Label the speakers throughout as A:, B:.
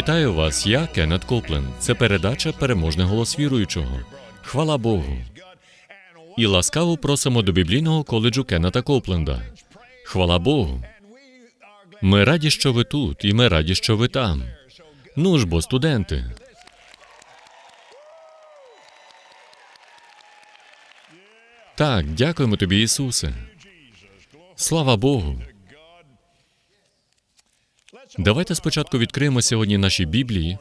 A: Вітаю вас, я Кеннет Коплен. Це передача Переможний голос віруючого. Хвала Богу. І ласкаво просимо до біблійного коледжу Кеннета Копленда. Хвала Богу. Ми раді, що ви тут, і ми раді, що ви там. Ну ж бо, студенти. Так, дякуємо тобі, Ісусе. Слава Богу. Давайте спочатку відкриємо сьогодні наші Біблії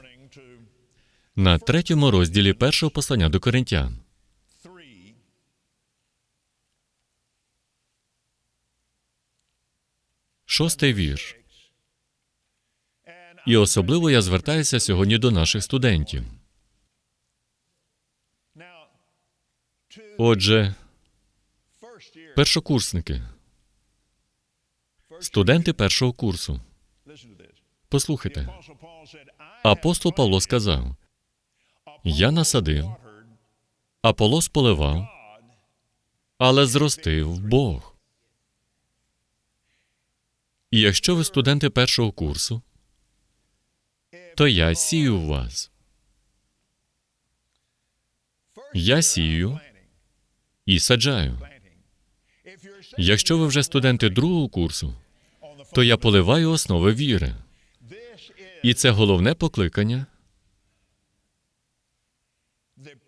A: на третьому розділі першого послання до Коринтян. Шостий вірш. І особливо я звертаюся сьогодні до наших студентів. Отже, першокурсники, студенти першого курсу. Послухайте, апостол Павло сказав: Я насадив, Аполос поливав, але зростив Бог. І якщо ви студенти першого курсу, то я сію в вас. Я сію і саджаю. Якщо ви вже студенти другого курсу, то я поливаю основи віри. І це головне покликання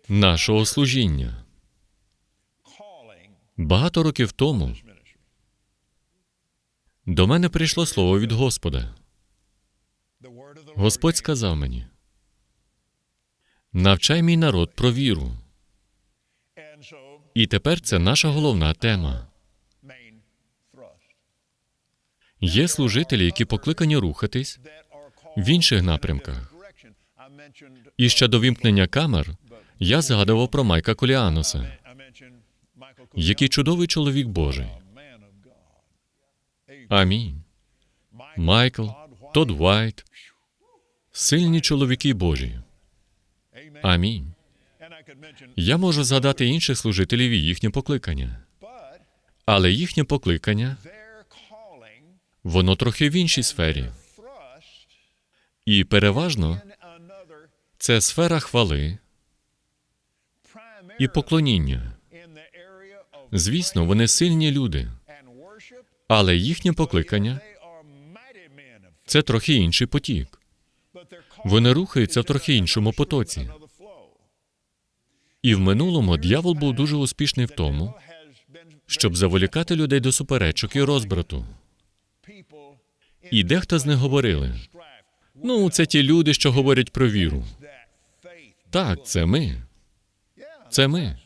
A: нашого служіння. Багато років тому до мене прийшло слово від Господа. Господь сказав мені: навчай мій народ про віру. І тепер це наша головна тема. Є служителі, які покликані рухатись в інших напрямках. І ще до вімкнення камер я згадував про Майка Коліаноса, який чудовий чоловік Божий. Амінь. Майкл, Тодд Вайт, сильні чоловіки Божі. Амінь. Я можу згадати інших служителів і їхнє покликання, але їхнє покликання воно трохи в іншій сфері. І переважно це сфера хвали і поклоніння. Звісно, вони сильні люди, але їхнє покликання це трохи інший потік. Вони рухаються в трохи іншому потоці. І в минулому дьявол був дуже успішний в тому, щоб заволікати людей до суперечок і розбрату. І дехто з них говорили: ну, це ті люди, що говорять про віру. Так, це ми. Це ми.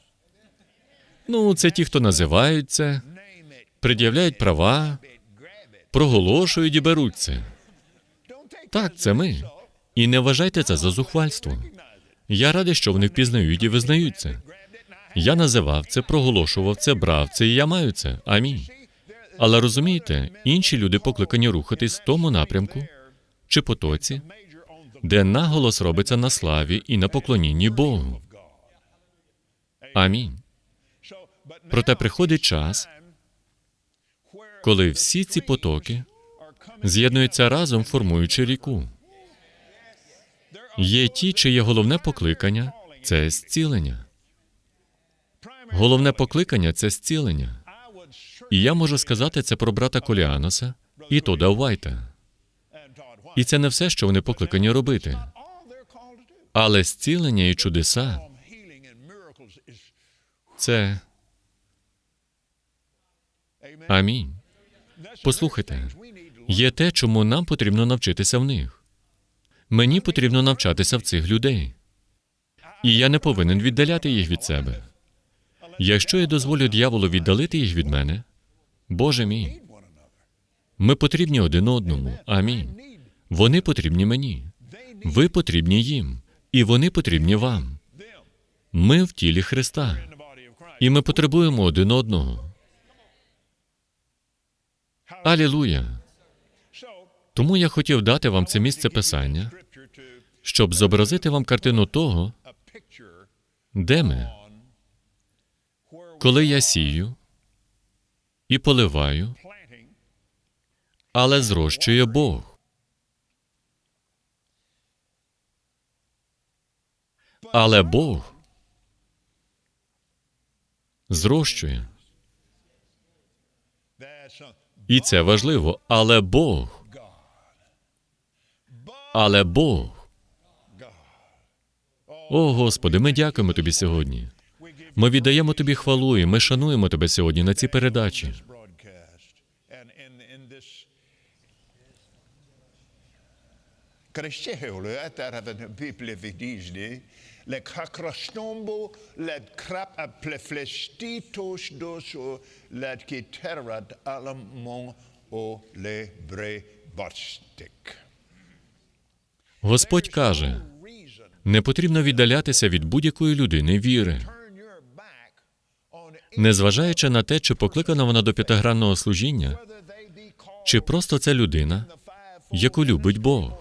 A: Ну, це ті, хто називають це, пред'являють права, проголошують і беруть це. Так, це ми. І не вважайте це за зухвальство. Я радий, що вони впізнають і визнають це. Я називав це, проголошував це, брав це, і я маю це. Амінь. Але розумієте, інші люди покликані рухатись в тому напрямку чи потоці, де наголос робиться на славі і на поклонінні Богу. Амінь. Проте приходить час, коли всі ці потоки з'єднуються разом, формуючи ріку. Є ті, чиє головне покликання це зцілення. Головне покликання це зцілення. І я можу сказати це про брата Коліаноса і Тода Уайта. І це не все, що вони покликані робити. Але зцілення і чудеса це амінь. Послухайте, є те, чому нам потрібно навчитися в них. Мені потрібно навчатися в цих людей. І я не повинен віддаляти їх від себе. Якщо я дозволю дьяволу віддалити їх від мене, Боже мій, ми потрібні один одному. Амінь. Вони потрібні мені. Ви потрібні їм, і вони потрібні вам. Ми в тілі Христа, і ми потребуємо один одного. Алілуя! Тому я хотів дати вам це місце писання, щоб зобразити вам картину того, де ми, коли я сію і поливаю, але зрощує Бог. Але Бог зрощує. І це важливо. Але Бог. Але Бог. О, Господи, ми дякуємо Тобі сьогодні. Ми віддаємо Тобі хвалу і ми шануємо Тебе сьогодні на цій передачі.
B: Le kakrastombo le krap a pleflestitos doso le kiterad alamon o le bre bastik.
A: Господь каже: не потрібно віддалятися від будь-якої людини віри, незважаючи на те, чи покликана вона до п'ятигранного служіння, чи просто це людина, яку любить Бог.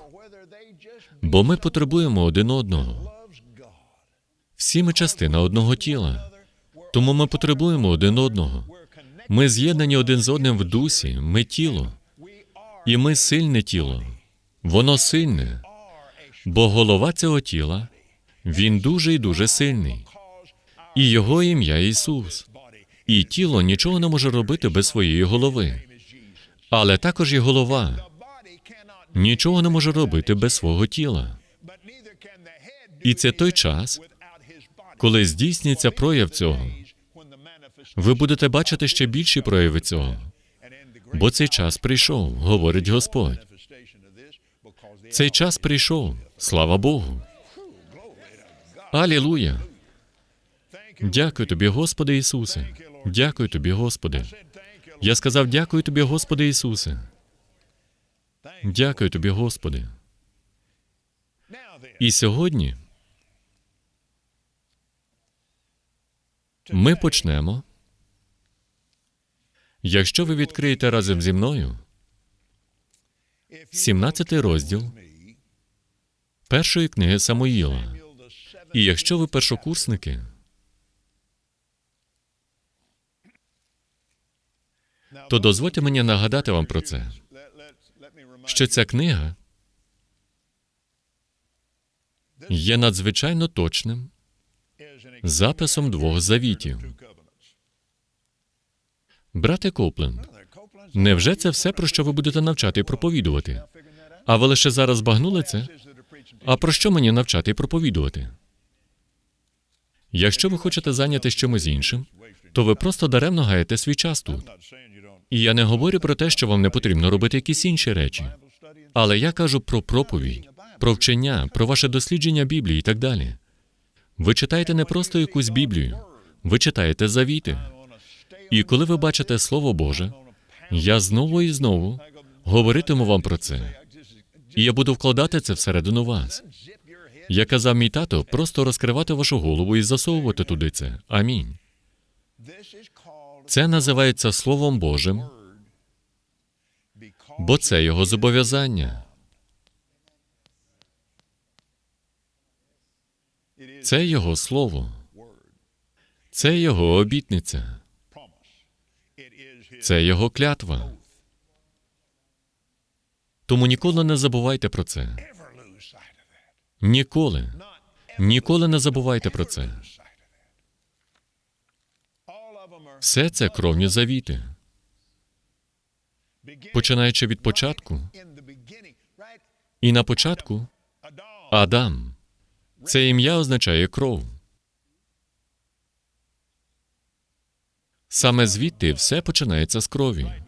A: Бо ми потребуємо один одного. Всі ми частина одного тіла. Тому ми потребуємо один одного. Ми з'єднані один з одним в дусі, ми тіло. І ми сильне тіло. Воно сильне. Бо голова цього тіла, він дуже і дуже сильний. І його ім'я Ісус. І тіло нічого не може робити без своєї голови. Але також і голова нічого не може робити без свого тіла. І це той час. Коли здійсниться прояв цього. Ви будете бачити ще більші прояви цього. Бо цей час прийшов, говорить Господь. Цей час прийшов. Слава Богу. Алілуя. Дякую тобі, Господи Ісусе. Дякую тобі, Господи. Я сказав дякую тобі, Господи Ісусе. Дякую тобі, Господи. І сьогодні ми почнемо. Якщо ви відкриєте разом зі мною 17 розділ першої книги Самуїла. І якщо ви першокурсники, то дозвольте мені нагадати вам про це, що ця книга є надзвичайно точним записом двох завітів. Брате Копленд, невже це все, про що ви будете навчати і проповідувати? А ви лише зараз збагнули це? А про що мені навчати і проповідувати? Якщо ви хочете зайняти чимось іншим, то ви просто даремно гаєте свій час тут. І я не говорю про те, що вам не потрібно робити якісь інші речі. Але я кажу про проповідь, про вчення, про ваше дослідження Біблії і так далі. Ви читаєте не просто якусь Біблію, ви читаєте завіти. І коли ви бачите Слово Боже, я знову і знову говоритиму вам про це. І я буду вкладати це всередину вас. Як казав мій тато, просто розкривати вашу голову і засовувати туди це. Амінь. Це називається Словом Божим, бо це його зобов'язання. Це його слово, це його обітниця, Це його клятва. Тому ніколи не забувайте про це. Ніколи. Ніколи не забувайте про це. Все це кровні завіти. Починаючи від початку, і на початку Адам. Це ім'я означає кров. Саме звідти все починається з крові.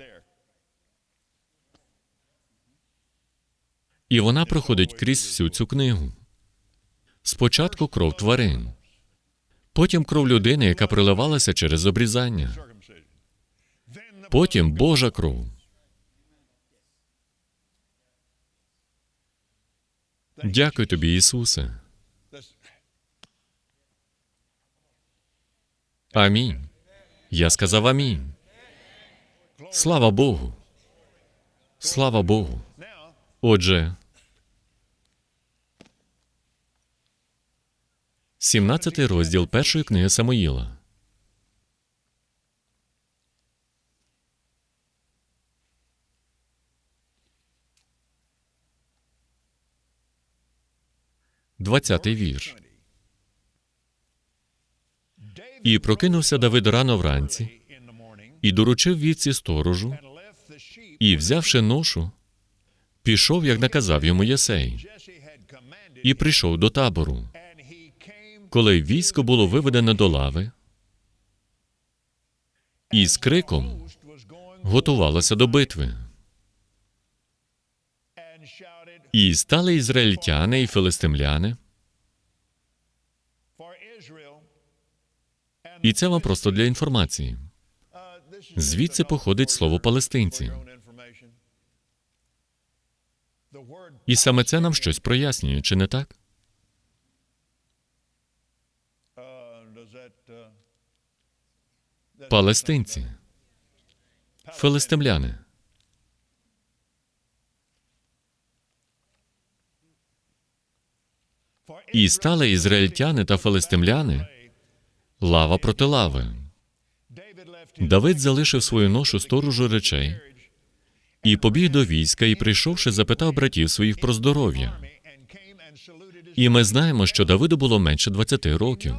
A: І вона проходить крізь всю цю книгу. Спочатку кров тварин, потім кров людини, яка проливалася через обрізання, потім Божа кров. Дякую тобі, Ісусе. Амінь. Я сказав амінь. Слава Богу. Слава Богу. Отже, 17 розділ першої книги Самоїла. Двадцятий вірш. І прокинувся Давид рано вранці, і доручив вівці сторожу, і, взявши ношу, пішов, як наказав йому Єсей, і прийшов до табору. Коли військо було виведене до лави, і з криком готувалося до битви. І стали ізраїльтяни і филистимляни, і це вам просто для інформації. Звідси походить слово палестинці. І саме це нам щось прояснює, чи не так? Палестинці, филистимляни.
B: for
A: І стали ізраїльтяни та филистимляни лава проти лави. Давид залишив свою ношу сторожу речей і побіг до війська, і, прийшовши, запитав братів своїх про здоров'я. І ми знаємо, що Давиду було менше 20 років,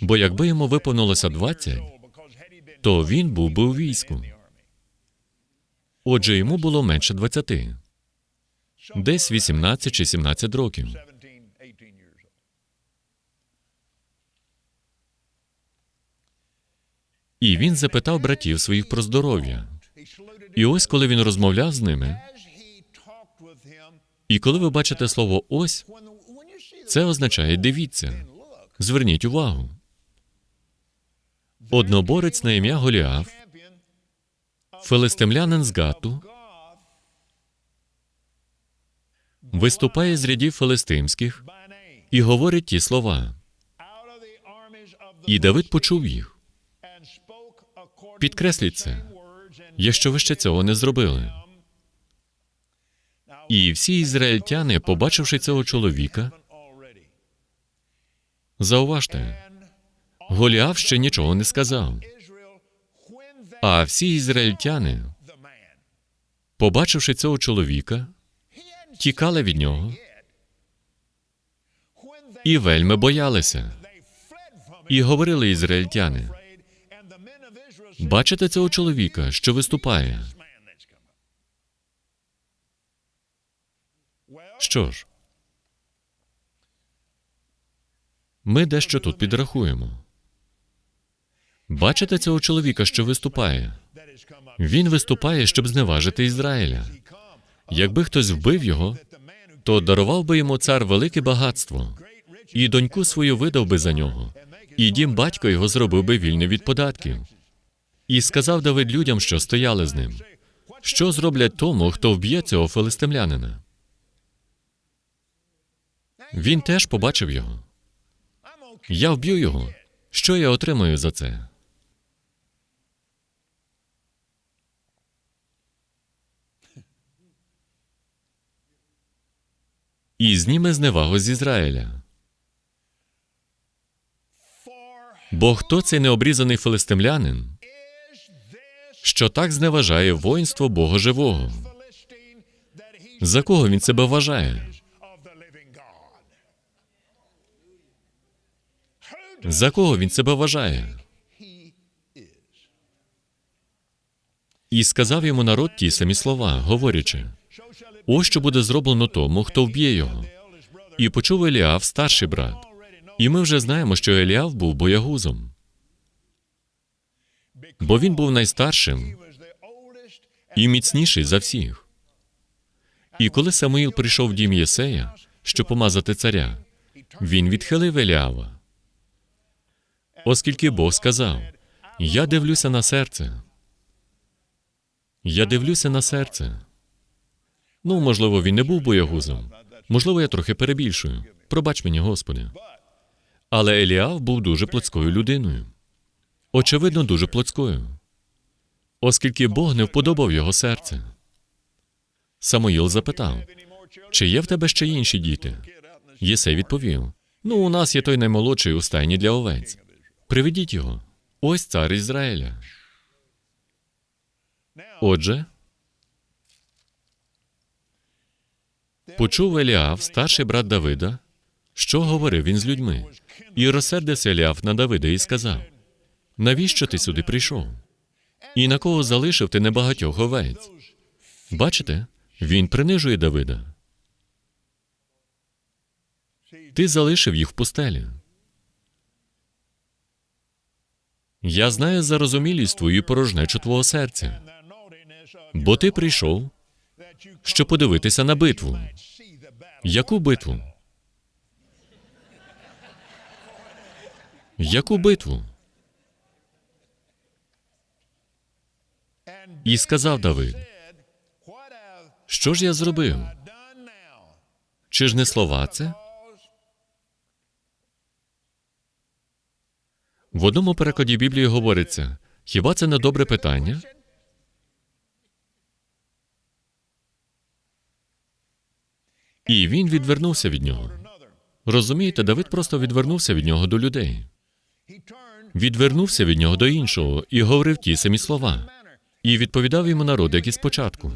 A: бо якби йому виповнилося 20,
B: old because had he been
A: то він був би у війську. Отже, йому було менше 20, десь 18 чи 17 років.
B: 17, 18 years old.
A: І він запитав братів своїх про здоров'я. І ось коли він розмовляв з ними, і коли ви бачите слово ось, це означає дивіться. Зверніть увагу. Одноборець на ім'я Голіаф, филистимлянин з Гату, виступає з рядів филистимських і говорить ті слова. І Давид почув їх. Підкресліть це, якщо ви ще цього не зробили. І всі ізраїльтяни, побачивши цього чоловіка, зауважте, Голіаф ще нічого не сказав. А всі ізраїльтяни, побачивши цього чоловіка, тікали від нього і вельми боялися. І говорили ізраїльтяни: бачите цього чоловіка, що виступає. Що ж, ми дещо тут підрахуємо. Бачите цього чоловіка, що виступає? Він виступає, щоб зневажити Ізраїля. Якби хтось вбив його, то дарував би йому цар велике багатство, і доньку свою видав би за нього, і дім батько його зробив би вільним від податків. І сказав Давид людям, що стояли з ним, що зроблять тому, хто вб'є цього филистимлянина. Він теж побачив його. Я вб'ю його. Що я отримаю за це? І зніме зневагу з Ізраїля. Бо хто цей необрізаний филистимлянин, що так зневажає воїнство Бога живого. За кого він себе вважає? За кого він себе вважає? І сказав йому народ ті самі слова, говорячи: ось що буде зроблено тому, хто вб'є його. І почув Еліав, старший брат. І ми вже знаємо, що Еліав був боягузом, бо він був найстаршим і міцніший за всіх. І коли Самуїл прийшов в дім Єсея, щоб помазати царя, він відхилив Еліава. Оскільки Бог сказав: Я дивлюся на серце. Я дивлюся на серце. Ну, можливо, він не був боягузом. Можливо, я трохи перебільшую. Пробач мені, Господи. Але Еліав був дуже плотською людиною. Очевидно, дуже плотською. Оскільки Бог не вподобав його серце. Самуїл запитав: чи є в тебе ще інші діти? Єсей відповів: Ну, у нас є той наймолодший у стайні для овець. Приведіть його. Ось цар Ізраїля. Отже, почув Еліав, старший брат Давида, що говорив він з людьми, і розсердився Еліав на Давида і сказав: Навіщо ти сюди прийшов? І на кого залишив ти небагатьох овець? Бачите, він принижує Давида. Ти залишив їх в пустелі. Я знаю зарозумілість твою порожнечу твого серця, бо ти прийшов, щоб подивитися на битву. Яку битву? Яку битву? І сказав Давид, що ж я зробив? Чи ж не слова це? В одному перекладі Біблії говориться: хіба це не добре питання? І він відвернувся від нього. Розумієте, Давид просто відвернувся від нього до людей. Відвернувся від нього до іншого і говорив ті самі слова. І відповідав йому народ, як і спочатку.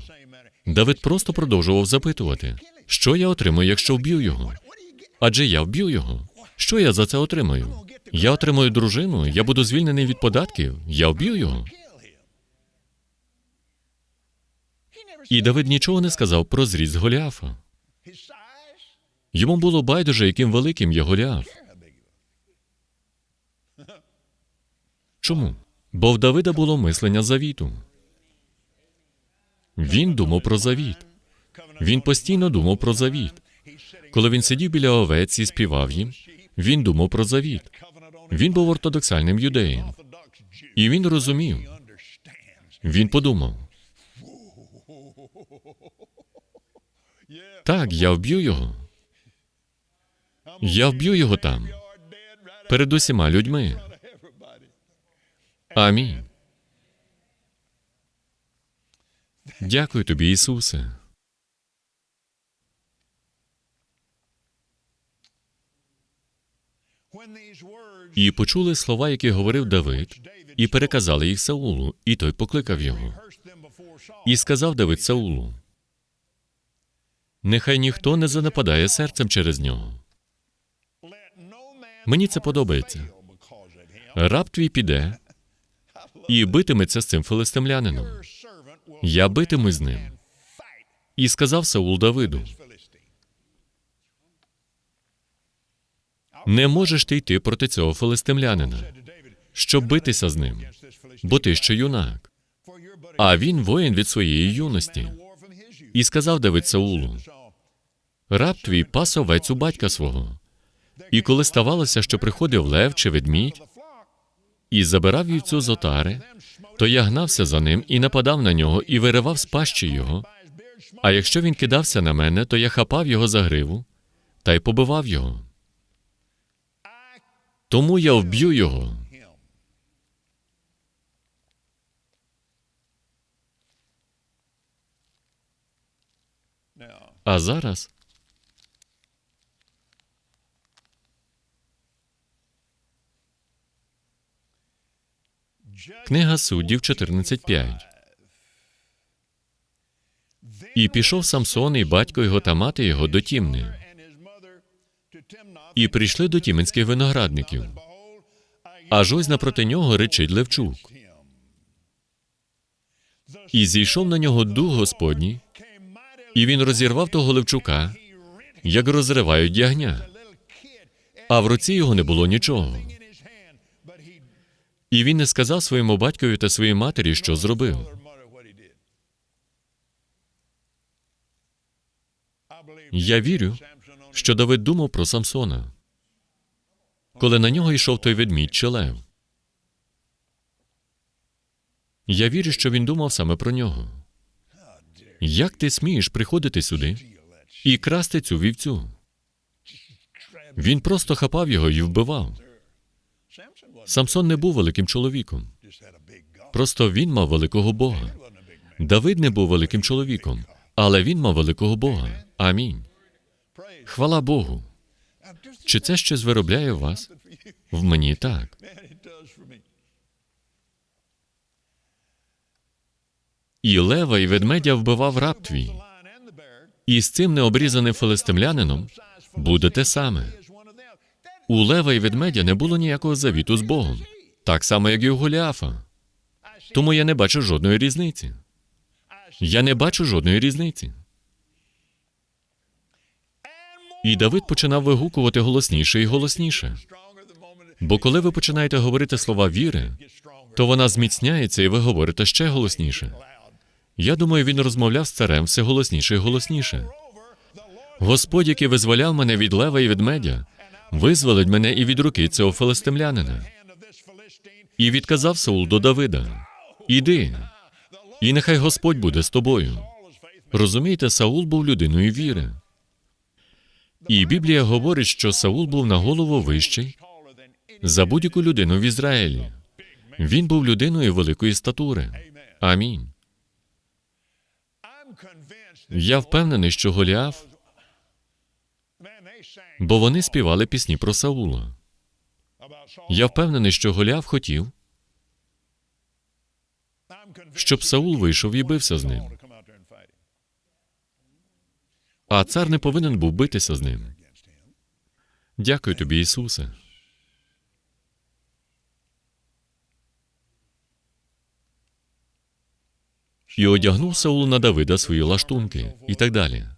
A: Давид просто продовжував запитувати, що я отримаю, якщо вб'ю його? Адже я вб'ю його. Що я за це отримаю? Я отримаю дружину, я буду звільнений від податків, я вб'ю його. І Давид нічого не сказав про зріст Голіафа. Йому було байдуже, яким великим є Голіаф. Чому? Бо в Давида було мислення завіту. Він думав про завіт. Він постійно думав про завіт. Коли він сидів біля овець і співав їм, він думав про завіт. Він був ортодоксальним юдеєм. І він розумів. Він подумав. Так, я вб'ю його. Я вб'ю його там. Перед усіма людьми. Амінь. Дякую тобі, Ісусе. І почули слова, які говорив Давид, і переказали їх Саулу, і той покликав його. І сказав Давид Саулу: Нехай ніхто не занепадає серцем через нього. Мені це подобається. Раб твій піде і битиметься з цим филистимлянином. Я битиму з ним. І сказав Саул Давиду: Не можеш ти йти проти цього филистимлянина, щоб битися з ним, бо ти ще юнак. А він воїн від своєї юності. І сказав Давид Саулу: Раб твій пас овець у батька свого. І коли ставалося, що приходив лев чи ведмідь і забирав вівцю з отари, то я гнався за ним і нападав на нього і виривав з пащі його. А якщо він кидався на мене, то я хапав його за гриву та й побивав його. Тому я вб'ю його. А зараз Книга суддів 14.5. І пішов Самсон, і батько його та мати його до Тімни. І прийшли до тіменських виноградників. Аж ось напроти нього речить Левчук. І зійшов на нього дух Господній, і він розірвав того Левчука, як розривають ягня. А в руці його не було нічого. І він не сказав своєму батькові та своїй матері, що зробив. Я вірю, що Давид думав про Самсона, коли на нього йшов той ведмідь чи лев. Я вірю, що він думав саме про нього. Як ти смієш приходити сюди і красти цю вівцю? Він просто хапав його і вбивав. Самсон не був великим чоловіком. Просто він мав великого Бога. Давид не був великим чоловіком, але він мав великого Бога. Амінь. Хвала Богу. Чи це щось виробляє вас? В мені так. І лева, і ведмедя вбивав раб твій. І з цим необрізаним филистимлянином буде те саме. У лева і ведмедя не було ніякого завіту з Богом, так само, як і у Голіафа. Тому я не бачу жодної різниці. Я не бачу жодної різниці. І Давид починав вигукувати голосніше і голосніше. Бо коли ви починаєте говорити слова віри, то вона зміцняється, і ви говорите ще голосніше. Я думаю, він розмовляв з царем все голосніше і голосніше. Господь, який визволяв мене від лева і від медя, визволить мене і від руки цього филистимлянина. І відказав Саул до Давида: Іди, і нехай Господь буде з тобою. Розумієте, Саул був людиною віри. І Біблія говорить, що Саул був на голову вищий за будь-яку людину в Ізраїлі. Він був людиною великої статури. Амінь. Я впевнений, що Голіаф, бо вони співали пісні про Саула. Я впевнений, що Голіаф хотів, щоб Саул вийшов і бився з ним. А цар не повинен був битися з ним. Дякую тобі, Ісусе. І одягнув Саул на Давида свої лаштунки, і так далі.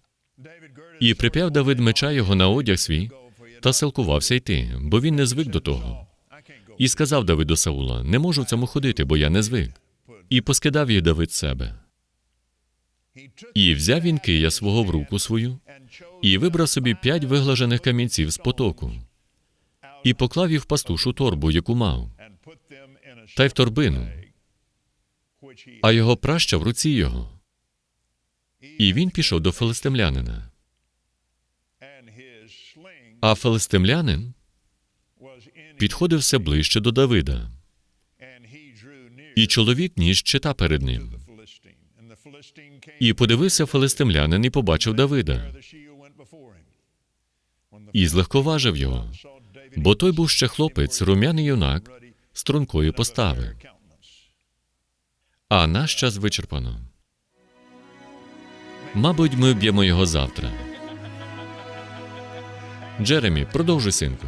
A: І прип'яв Давид меча його на одяг свій та силкувався йти, бо він не звик до того. І сказав Давид до Саула: Не можу в цьому ходити, бо я не звик. І поскидав їх Давид себе. І взяв він кия свого в руку свою, і вибрав собі п'ять виглажених камінців з потоку, і поклав їх в пастушу торбу, яку мав, та й в торбину, а його праща в руці його. І він пішов до филистимлянина. А филистимлянин підходив все ближче до Давида, і чоловік ніж щита перед ним. І подивився филистимлянин і побачив Давида, і злегковажив його, бо той був ще хлопець, рум'яний юнак, стрункої постави. А наш час вичерпано. Мабуть, ми вб'ємо його завтра. Джеремі, продовжуй, синку.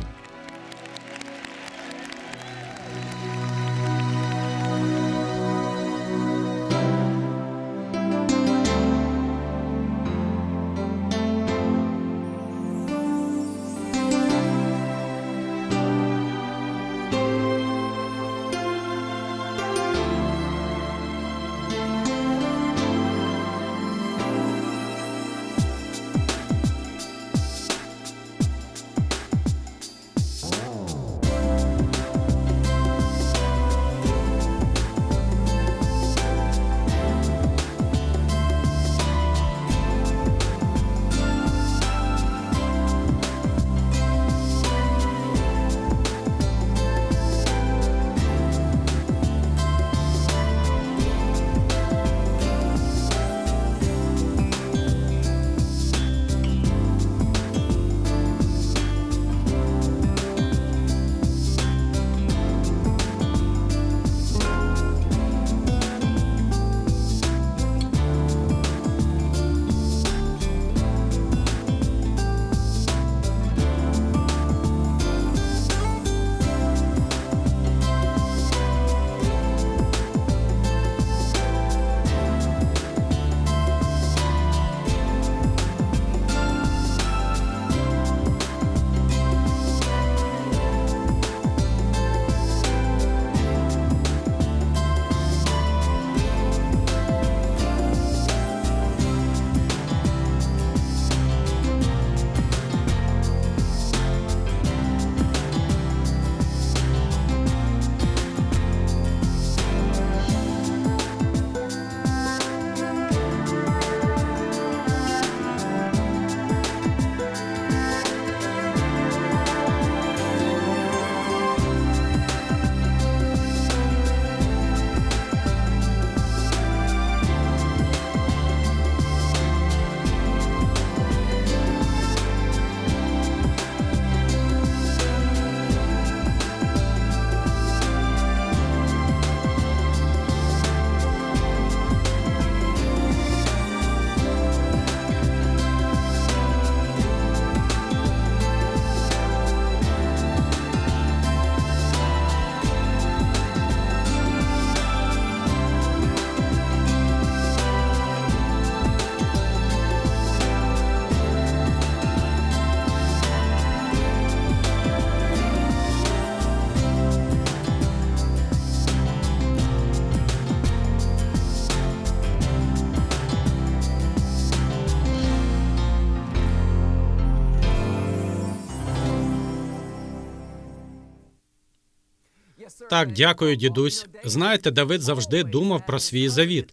C: Так, дякую, дідусь. Знаєте, Давид завжди думав про свій завіт,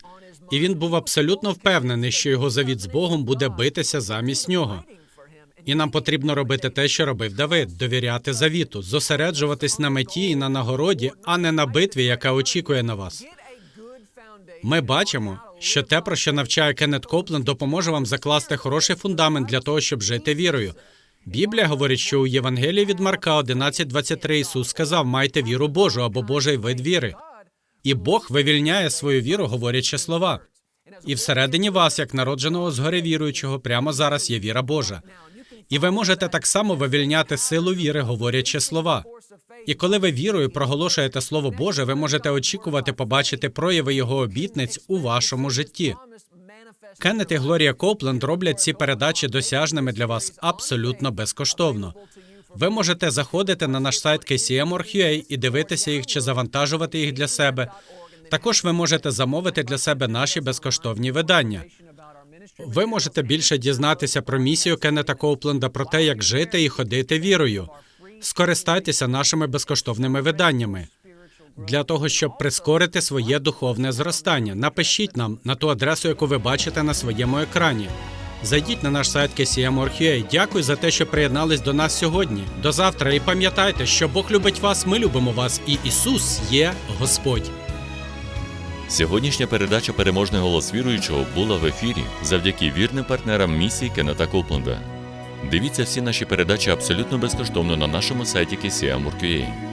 C: і він був абсолютно впевнений, що його завіт з Богом буде битися замість нього. І нам потрібно робити те, що робив Давид: довіряти завіту, зосереджуватись на меті і на нагороді, а не на битві, яка очікує на вас. Ми бачимо, що те, про що навчає Кеннет Копленд, допоможе вам закласти хороший фундамент для того, щоб жити вірою. Біблія говорить, що у Євангелії від Марка 11.23 Ісус сказав: майте віру Божу або Божий вид віри. І Бог вивільняє свою віру, говорячи слова. І всередині вас, як народженого згори віруючого, прямо зараз є віра Божа. І ви можете так само вивільняти силу віри, говорячи слова. І коли ви вірою проголошуєте Слово Боже, ви можете очікувати побачити прояви його обітниць у вашому житті. Кеннет і Глорія Копленд роблять ці передачі досяжними для вас абсолютно безкоштовно. Ви можете заходити на наш сайт kcm.org.ua і дивитися їх чи завантажувати їх для себе. Також ви можете замовити для себе наші безкоштовні видання. Ви можете більше дізнатися про місію Кеннета Коупленда, про те, як жити і ходити вірою. Скористайтеся нашими безкоштовними виданнями. Для того, щоб прискорити своє духовне зростання, напишіть нам на ту адресу, яку ви бачите на своєму екрані. Зайдіть на наш сайт KCM.org.ua. Дякую за те, що приєднались до нас сьогодні. До завтра і пам'ятайте, що Бог любить вас, ми любимо вас, і Ісус є Господь.
A: Сьогоднішня передача Переможний голос віруючого була в ефірі завдяки вірним партнерам місії Кеннета Копленда. Дивіться всі наші передачі абсолютно безкоштовно на нашому сайті KCM.org.ua.